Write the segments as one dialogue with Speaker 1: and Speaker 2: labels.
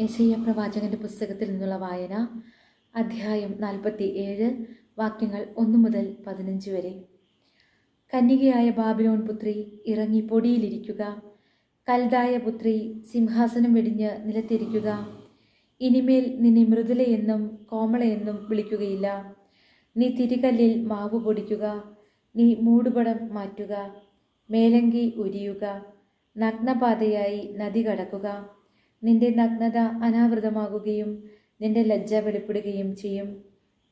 Speaker 1: യശയ്യ പ്രവാചകന്റെ പുസ്തകത്തിൽ നിന്നുള്ള വായന അധ്യായം നാൽപ്പത്തി ഏഴ് വാക്യങ്ങൾ ഒന്ന് മുതൽ പതിനഞ്ച് വരെ. കന്യകയായ ബാബിലോൺ പുത്രി ഇറങ്ങി പൊടിയിലിരിക്കുക. കൽതായ പുത്രി സിംഹാസനം വെടിഞ്ഞ് നിലത്തിരിക്കുക. ഇനിമേൽ നിന്നെ മൃദുലയെന്നും കോമളയെന്നും വിളിക്കുകയില്ല. നീ തിരികല്ലിൽ മാവ് പൊടിക്കുക. നീ മൂടുപടം മാറ്റുക. മേലങ്കി ഉരിയുക. നഗ്നപാതയായി നദി കടക്കുക. നിന്റെ നഗ്നത അനാവൃതമാകുകയും നിന്റെ ലജ്ജ വെളിപ്പെടുകയും ചെയ്യും.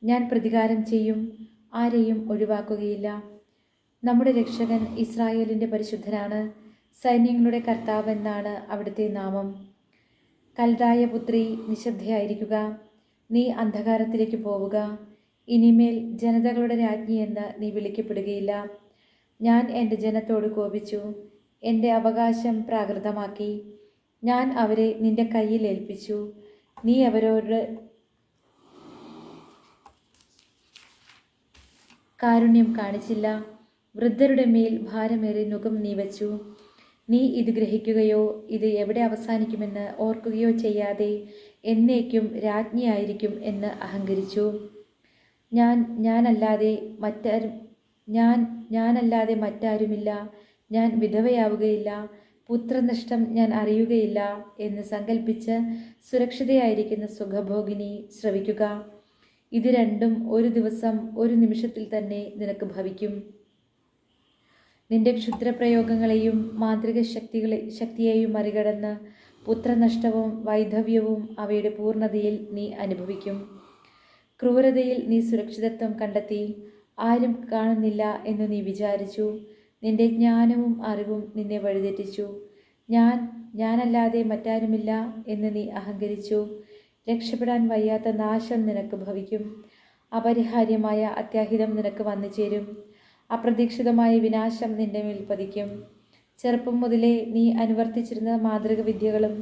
Speaker 1: ഞാൻ പ്രതികാരം ചെയ്യും ആരെയും ഒഴിവാക്കുകയില്ല. നമ്മുടെ രക്ഷകൻ ഇസ്രായേലിന്റെ പരിശുദ്ധനാണ്. സൈന്യങ്ങളുടെ കർത്താവ് എന്നാണ് അവിടുത്തെ നാമം. കൽതായ പുത്രി നിശബ്ദയായിരിക്കുക. നീ അന്ധകാരത്തിലേക്ക് പോവുക. ഇനിമേൽ ജനതകളുടെ രാജ്ഞി എന്ന് നീ വിളിക്കപ്പെടുകയില്ല. ഞാൻ എന്റെ ജനത്തോട് കോപിച്ചു. എന്റെ അവകാശം പ്രാകൃതമാക്കി. ഞാൻ അവരെ നിന്റെ കയ്യിൽ ഏൽപ്പിച്ചു. നീ അവരോട് കാരുണ്യം കാണിച്ചില്ല. വൃദ്ധരുടെ മേൽ ഭാരമേറി നുകം നീ വച്ചു. നീ ഇത് ഗ്രഹിക്കുകയോ ഇത് എവിടെ അവസാനിക്കുമെന്ന് ഓർക്കുകയോ ചെയ്യാതെ എന്നേക്കും രാജ്ഞിയായിരിക്കും എന്ന് അഹങ്കരിച്ചു. ഞാൻ ഞാനല്ലാതെ മറ്റാരും ഞാൻ ഞാനല്ലാതെ മറ്റാരുമില്ല. ഞാൻ വിധവയാവുകയില്ല. പുത്രനഷ്ടം ഞാൻ അറിയുകയില്ല എന്ന് സങ്കല്പിച്ച് സുരക്ഷിതയായിരിക്കുന്ന സുഖഭോഗിനി ശ്രവിക്കുക. ഇത് രണ്ടും ഒരു ദിവസം ഒരു നിമിഷത്തിൽ തന്നെ നിനക്ക് ഭവിക്കും. നിന്റെ ക്ഷുദ്രപ്രയോഗങ്ങളെയും മാന്ത്രിക ശക്തികളെ ശക്തിയെയും മറികടന്ന് പുത്രനഷ്ടവും വൈധവ്യവും അവയുടെ പൂർണതയിൽ നീ അനുഭവിക്കും. ക്രൂരതയിൽ നീ സുരക്ഷിതത്വം കണ്ടെത്തി ആരും കാണുന്നില്ല എന്ന് നീ വിചാരിച്ചു. നിന്റെ ജ്ഞാനവും അറിവും നിന്നെ വഴിതെറ്റിച്ചു. ഞാൻ ഞാനല്ലാതെ മറ്റാരുമില്ല എന്ന് നീ അഹങ്കരിച്ചു. രക്ഷപ്പെടാൻ വയ്യാത്ത നാശം നിനക്ക് ഭവിക്കും. അപരിഹാര്യമായ അത്യാഹിതം നിനക്ക് വന്നു ചേരും. അപ്രതീക്ഷിതമായ വിനാശം നിന്റെ മേൽ പതിക്കും. ചെറുപ്പം മുതലേ നീ അനുവർത്തിച്ചിരുന്ന മാതൃക വിദ്യകളും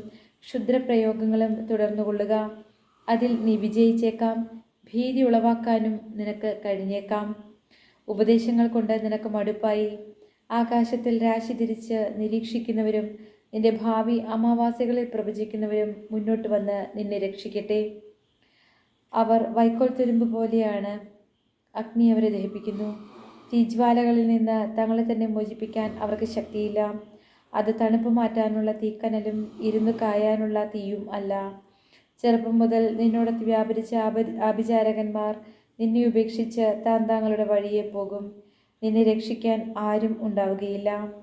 Speaker 1: ക്ഷുദ്രപ്രയോഗങ്ങളും തുടർന്നുകൊള്ളുക. അതിൽ നീ വിജയിച്ചേക്കാം. ഭീതി ഉളവാക്കാനും നിനക്ക് കഴിഞ്ഞേക്കാം. ഉപദേശങ്ങൾ കൊണ്ട് നിനക്ക് മടുപ്പായി. ആകാശത്തിൽ രാശി തിരിച്ച് നിരീക്ഷിക്കുന്നവരും നിന്റെ ഭാവി അമാവാസികളിൽ പ്രവചിക്കുന്നവരും മുന്നോട്ട് വന്ന് നിന്നെ രക്ഷിക്കട്ടെ. അവർ വൈക്കോൽ തുരുമ്പ് പോലെയാണ് അഗ്നി അവരെ ദഹിപ്പിക്കുന്നു. തീജ്വാലകളിൽ നിന്ന് തങ്ങളെ തന്നെ മോചിപ്പിക്കാൻ അവർക്ക് ശക്തിയില്ല. അത് തണുപ്പ് മാറ്റാനുള്ള തീക്കനലും ഇരുന്ന് കായാനുള്ള തീയും അല്ല. ചെറുപ്പം മുതൽ നിന്നോടത്ത് വ്യാപരിച്ച ആപ ആഭിചാരകന്മാർ നിന്നെ ഉപേക്ഷിച്ച് താൻ താങ്കളുടെ വഴിയെ പോകും. നിന്നെ രക്ഷിക്കാൻ ആരും ഉണ്ടാവുകയില്ല.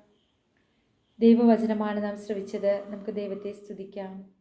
Speaker 1: ദൈവവചനമാണ് നാം ശ്രവിച്ചത്. നമുക്ക് ദൈവത്തെ സ്തുതിക്കാം.